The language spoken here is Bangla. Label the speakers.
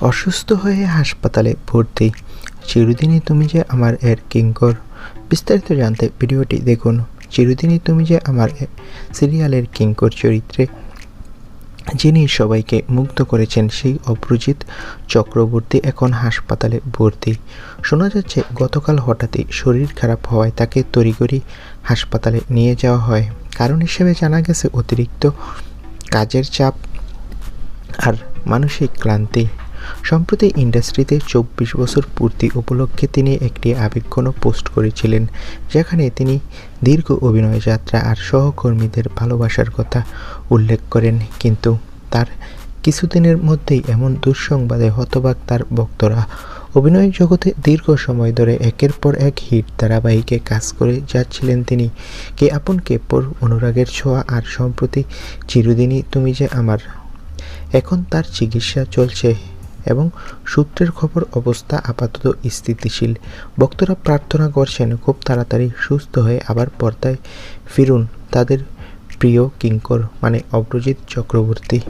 Speaker 1: অসুস্থ হয়ে হাসপাতালে ভর্তি। চিরদিনই তুমি যে আমার এর কিঙ্কর। বিস্তারিত জানতে ভিডিওটি দেখুন। চিরদিনই তুমি যে আমার সিরিয়ালের কিঙ্কর চরিত্রে, যিনি সবাইকে মুগ্ধ করেছেন সেই অপরাজিৎ চক্রবর্তী এখন হাসপাতালে ভর্তি। শোনা যাচ্ছে গতকাল হঠাৎই শরীর খারাপ হওয়ায় তাকে তড়িঘড়ি হাসপাতালে নিয়ে যাওয়া হয়। কারণ হিসেবে জানা গেছে অতিরিক্ত কাজের চাপ আর মানসিক ক্লান্তি। সম্প্রতি ইন্ডাস্ট্রিতে চব্বিশ বছর পূর্তি উপলক্ষে তিনি একটি আবেগঘন পোস্ট করেছিলেন, যেখানে তিনি দীর্ঘ অভিনয় যাত্রা আর সহকর্মীদের ভালোবাসার কথা উল্লেখ করেন। কিন্তু তার কিছুদিনের মধ্যেই এমন দুঃসংবাদে হতবাক তার ভক্তরা। অভিনয় জগতে দীর্ঘ সময় ধরে একের পর এক হিট ধারাবাহিকে কাজ করে যাচ্ছিলেন তিনি। কে আপন কে পর অনুরাগের ছোঁয়া আর সম্প্রতি চিরদিনই তুমি যে আমার। এখন তার চিকিৎসা চলছে। এবং সূত্রের খবর অবস্থা আপাতত স্থিতিশীল। ভক্তরা প্রার্থনা করছেন, খুব তাড়াতাড়ি সুস্থ হয়ে আবার পর্দায় ফিরুন। তাদের প্রিয় কিঙ্কর মানে অগ্রজিৎ চক্রবর্তী।